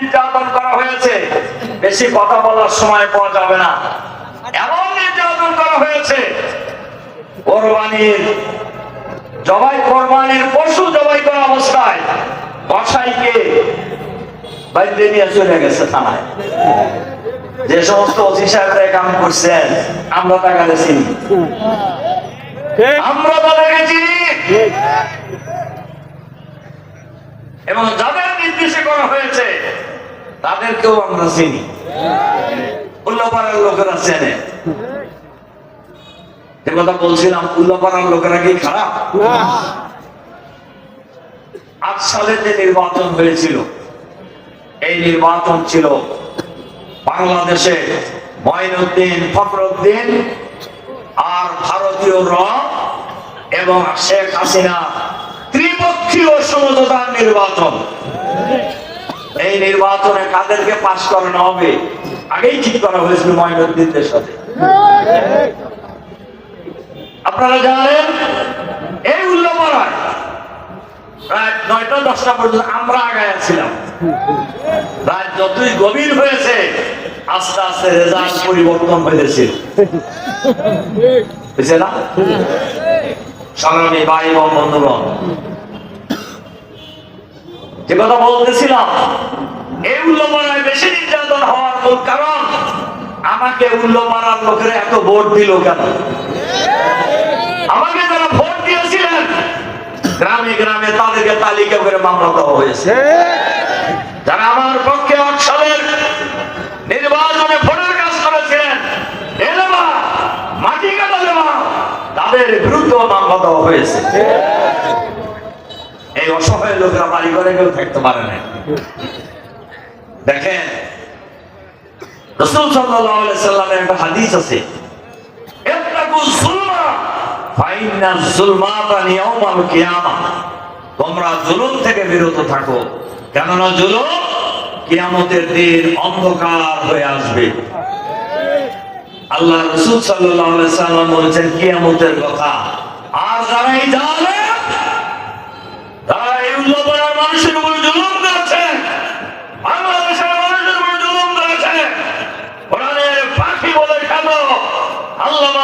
নির্যাতন করা হয়েছে বেশি কথা বলার সময় পাওয়া যাবে না। এমন নির্যাতন করা হয়েছে কোরবানির জবাই কোরবানির পশু জবাই করা অবস্থায় কসাইকে বাইরে নিয়ে চলে গেছে থানায়। যে সমস্ত অফিস সাহেবরা কাম করছেন আমরা তাকে চিনি আমরা তাদেরকে চিনি এবং যাদের নির্দেশে করা হয়েছে তাদেরকেও আমরা চিনি। উল্লাপাড়ার লোকেরা চেনে। কথা বলছিলাম, উল্লাপাড়ার লোকেরা কি খারাপ? আট সালে যে নির্বাচন হয়েছিল, এই নির্বাচন ছিল বাংলাদেশে মঈনুদ্দিন ফখরুদ্দিন আর ভারতীয় র এবং শেখ হাসিনা ত্রিপক্ষীয় সমঝোতার নির্বাচন। এই নির্বাচনে কাদেরকে পাশ করানো হবে? আগেই ঠিক করা হয়েছিল মঈনুদ্দিনদের সাথে। আপনারা জানেন, এই উল্লাপাড়ায় নয়টা, দশটা পর্যন্ত আমরা আগায় ছিলাম রাত যতই গভীর হয়েছে, আস্তে আস্তে রেজাল্ট পরিবর্তন হয়েছে। না? ভাই এবং বন্ধুগণ যে কথা বলতেছিলাম, এই উল্লমারায় বেশি নির্যাতন হওয়ার মূল কারণ, আমাকে উল্লমারার লোকেরা এত ভোট দিল কেন? আমাকে যারা ভোট দিয়েছিলেন, গ্রামে গ্রামে তাদেরকে তালিকা করে মামলা দেওয়া হয়েছে। যারা আমার পক্ষে সালের নির্বাচনে ভোটের কাজ করেছিলেন, এলেমা, মাটি কাটা তাদের বিরুদ্ধে মামলা দেওয়া হয়েছে। লোকরা বাড়ি কেউ থাকতে পারে না। দেখেন, রসুল একটা হাদিস আছে। তোমরা জুলুম থেকে বিরত থাকো, কেননা জুলুম কিয়ামতের দিন অন্ধকার হয়ে আসবে। আল্লাহ রসুল সাল্লাম বলেছেন, কিয়ামতের কথা। আর যারা এই জালেম তারা এই উল্লাপাড়ার মানুষের উপর জুলুম করেছে বাংলাদেশের মানুষের উপর জুলুম করেছে কোরআনের পাখি বলে কেন আল্লামা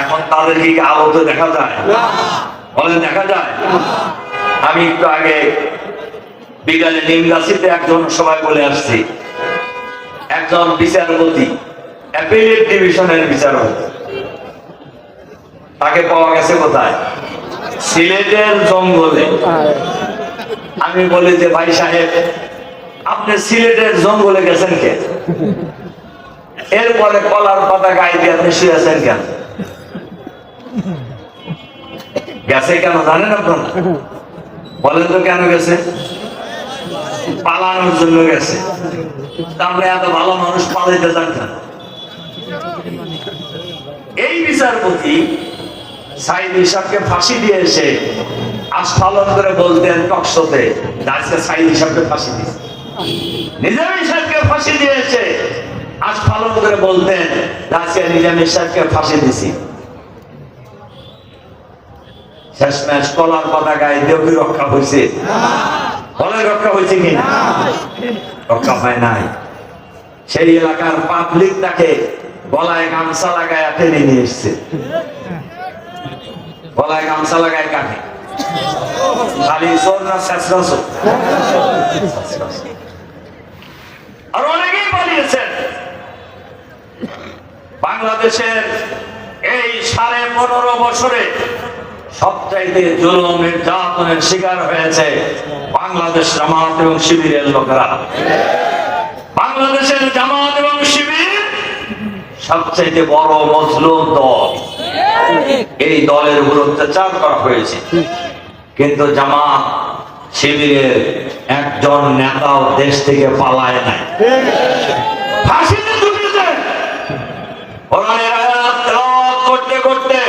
এখন তাদের কি আলোতে দেখা যায়? বলেন দেখা যায়? আমি একটু আগে বিকালে নিমগাছিতে একজন সবাই বলে আসছি। একজন বিচারপতি অ্যাপিলেট ডিভিশনের বিচারপতি তাকে পাওয়া গেছে কোথায়? সিলেটের জঙ্গলে। আমি বলি যে ভাই সাহেব আপনি সিলেটের জঙ্গলে গেছেন কে? এরপরে কলার পাতা গায়ে দিয়ে আপনি শুয়েছেন কেন? গেছে কেন জানেন আপনারা? বলেন তো কেন গেছে? পালানোর জন্য গেছে। আমরা এত ভালো মানুষ পালাইতে চান কেন এই বিচারপতি সাইদ হিসাবকে ফাঁসি দিয়ে এসে আস্ফালন করে বলতেন টকশোতে আজকে সাইদ হিসাবকে ফাঁসি দিয়েছে। নিজাম সাহেবকে ফাঁসি দিয়েছে আস্ফালন করে বলতেন যে আজকে নিজাম সাহেবকে ফাঁসি দিছি। শেষমেশ কলার দেহ রক্ষা হয়েছে বলে রক্ষা হয়েছে কি? রক্ষা হয় নাই। সেই এলাকার পাবলিক তাকে গলায় গামছা লাগায় টেনে নিয়ে এসছে। গলায় গামছা লাগায় কাকে খালি না শেষরা চোর আর অনেকেই পালিয়েছেন বাংলাদেশের এই সাড়ে পনেরো বছরে সবচাইতে জুলুম নির্যাতনের শিকার হয়েছে বাংলাদেশ জামাত এবং শিবিরের লোকেরা। বাংলাদেশের জামাত এবং শিবির সবচাইতে বড় মজলুম দল। এই দলের উপর অত্যাচার করা হয়েছে। কিন্তু জামাত শিবিরের একজন নেতাও দেশ থেকে পালায় নাই। ফাঁসি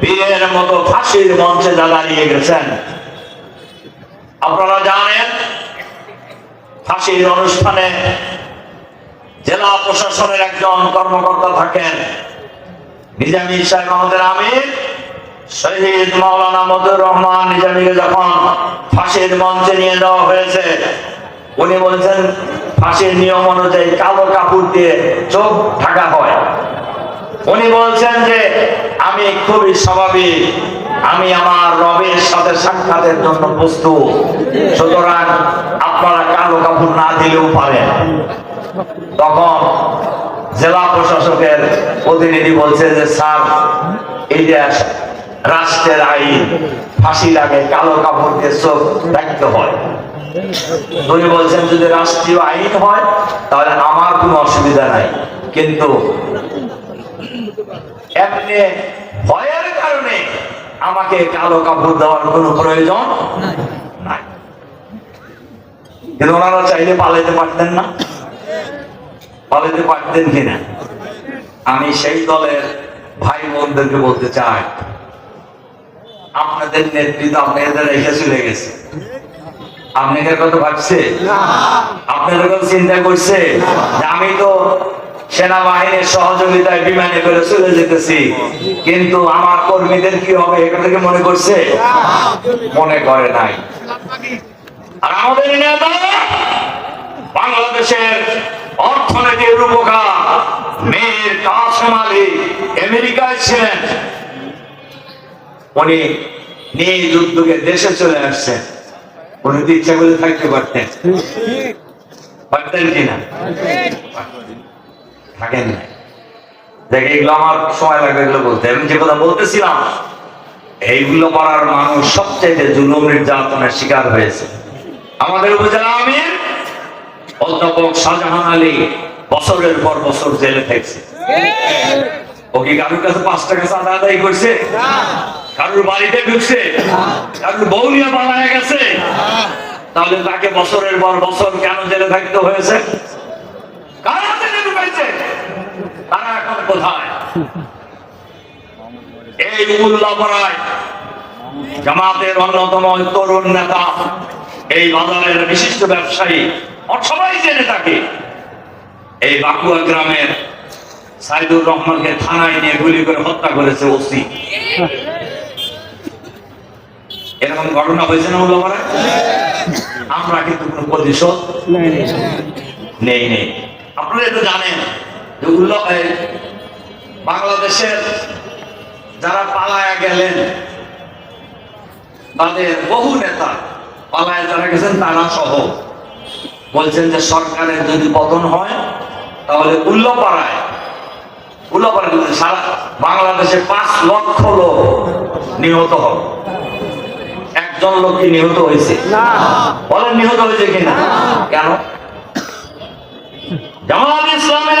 বীরের মতো ফাঁসির মঞ্চে দাঁড়িয়ে গেছেন। আপনারা জানেন, ফাঁসির অনুষ্ঠানে জেলা প্রশাসনের একজন কর্মকর্তা থাকেন, নিজামী সাহেব আমাদের আমির, শহীদ মাওলানা মদুর রহমান নিজামীকে যখন ফাঁসির মঞ্চে নিয়ে যাওয়া হয়েছে, উনি বলছেন, ফাঁসির নিয়ম অনুযায়ী কালো কাপড় দিয়ে চোখ ঢাকা হয়। উনি বলছেন যে, আমি খুবই স্বাভাবিক, আমি আমার রবের সাথে সাক্ষাতের জন্য প্রস্তুত। সুতরাং আপনারা কালো কাপড় না দিলেও পারেন। তখন জেলা প্রশাসকের প্রতিনিধি বলছে যে, স্যার, এই যে রাষ্ট্রের আইন, ফাঁসি লাগে, কালো কাপড় দিয়ে চোখ দেখতে হয়। উনি বলছেন, যদি রাষ্ট্রীয় আইন হয়, তাহলে আমার কোনো অসুবিধা নাই। কিন্তু এমনি ভয়ের কারণে আমাকে কালো কাপড় দেওয়ার কোনো প্রয়োজন নাই। কিন্তু ওনারা চাইলে পালাইতে পারতেন না। পালাইতে পারতেন কিনা? আমি সেই দলের ভাই বোনদেরকে বলতে চাই আপনাদের নেতৃত্ব আপনাদের রেখে চলে গেছে। আপনাদের কথা ভাবছে আপনাদের কথা চিন্তা করছে? যে আমি তো সেনাবাহিনীর সহযোগিতায় বিমানে করে চলে যেতেছি। কিন্তু আমার কর্মীদের কি হবে এটা থেকে মনে করছে মনে করে নাই। আর আমাদের বাংলাদেশের অর্থনীতির মেয়ের আমেরিকায় ছিলেন। উনি নিজ উদ্যোগে দেশে চলে আসছেন। উনি ইচ্ছা করে থাকতে পারতেন। পারতেন কিনা? থাকেন না দেখ এগুলো আমার সময় লাগবে এগুলো বলতে। আমি যে কথা বলতেছিলাম, এইগুলো করার মানুষ সবচেয়ে জুলুম নির্যাতনের শিকার হয়েছে। আমাদের উপজেলা আমির অধ্যাপক শাহজাহান আলী বছরের পর বছর জেলে থাকছে। ও কি কাছে পাঁচ টাকা চাঁদা আদায় করছে? কারোর বাড়িতে ঢুকছে? কারোর বউ নিয়ে পালায় গেছে? তাহলে তাকে বছরের পর বছর কেন জেলে থাকতে হয়েছে কারা জেলে ঢুকাইছে তারা এখন এই উল্লাপড়ায় জামাতের অন্যতম তরুণ নেতা, এই বাজারের বিশিষ্ট ব্যবসায়ী সবাই জেনে থাকে এই বাকুয়া গ্রামের সাইদুর রহমানকে থানায় নিয়ে গুলি করে হত্যা করেছে ওসি। এরকম ঘটনা হয়েছে না উল্লাপাড়ায়? আমরা কিন্তু কোনো প্রতিশোধ নেই নেই। আপনারা তো জানেন যে উল্ল- এই বাংলাদেশের যারা পালায়া গেলেন তাদের বহু নেতা পালায় যারা গেছেন তারা সহ। বলছেন যে সরকারের যদি পতন হয় তাহলে উল্লপাড়ায় উল্লপাড়ায় যদি সারা বাংলাদেশে পাঁচ লক্ষ লোক নিহত হবে। একজন লোক কি নিহত হয়েছে? বলেন নিহত হয়েছে কিনা। কেন? জামাত ইসলামের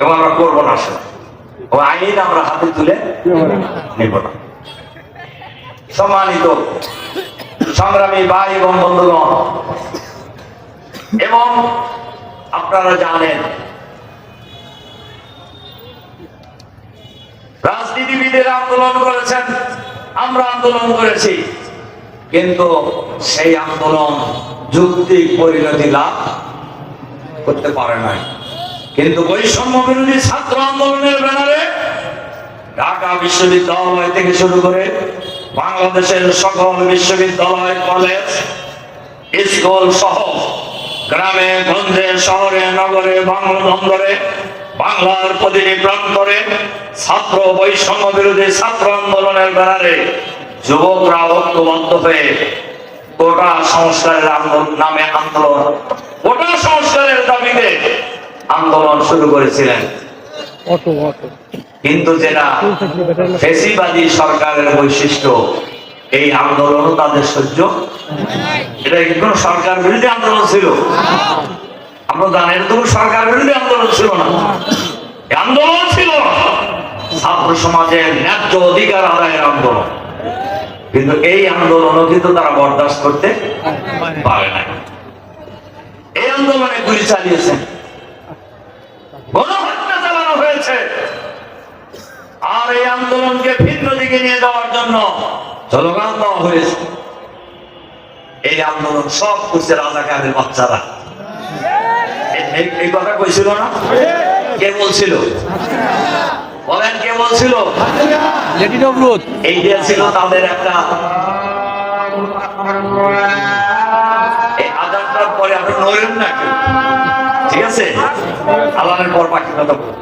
এবং আমরা করব না সেটা ও আইন আমরা হাতে তুলে নেব না। সম্মানিত সংগ্রামী ভাই এবং বন্ধুগণ, এবং আপনারা জানেন, রাজনীতিবিদের আন্দোলন করেছেন, আমরা আন্দোলন করেছি, কিন্তু সেই আন্দোলন যুক্তিক পরিণতি লাভ করতে পারে নাই। কিন্তু বৈষম্য বিরোধী ছাত্র আন্দোলনের ব্যানারে ঢাকা বিশ্ববিদ্যালয় থেকে শুরু করে বাংলাদেশের সকল বিশ্ববিদ্যালয়, কলেজ, স্কুল সহ গ্রামে, গঞ্জে, শহরে, নগরে বাংলা বাংলার প্রতিটি প্রান্তরে ছাত্র বৈষম্য বিরোধী ছাত্র আন্দোলনের ব্যানারে যুবকরা ঐক্যবদ্ধ হয়ে গোটা সংস্কারের আন্দোলন নামে আন্দোলন গোটা সংস্কারের দাবিতে আন্দোলন শুরু করেছিলেন। কিন্তু যেটা ফেসিবাদী সরকারের বৈশিষ্ট্য এই আন্দোলনও তাদের সহ্য। এটা কি কোনো সরকার বিরোধী আন্দোলন ছিল? আমরা জানি এটা তো সরকার বিরোধী আন্দোলন ছিল না। আন্দোলন ছিল। ছাত্র সমাজের ন্যায্য অধিকার আদায়ের আন্দোলন। কিন্তু এই আন্দোলনও কিন্তু তারা বরদাস্ত করতে পারে না এই আন্দোলনে গুলি চালিয়েছে গণহত্যা চালানো হয়েছে। আর এই আন্দোলনকে ভিন্ন দিকে নিয়ে যাওয়ার জন্য স্লোগান দেওয়া হয়েছে। এই আন্দোলন সব করছে রাজাকারের বাচ্চারা। এই- এই কথা কইছিল না? কে বলছিল? বলেন কে বলছিল? রোড এইটা ছিল তাদের একটা এই আজানটার পরে আপনি নড়েন না কেউ। ঠিক আছে আলানের পর বাকি কথা বলব।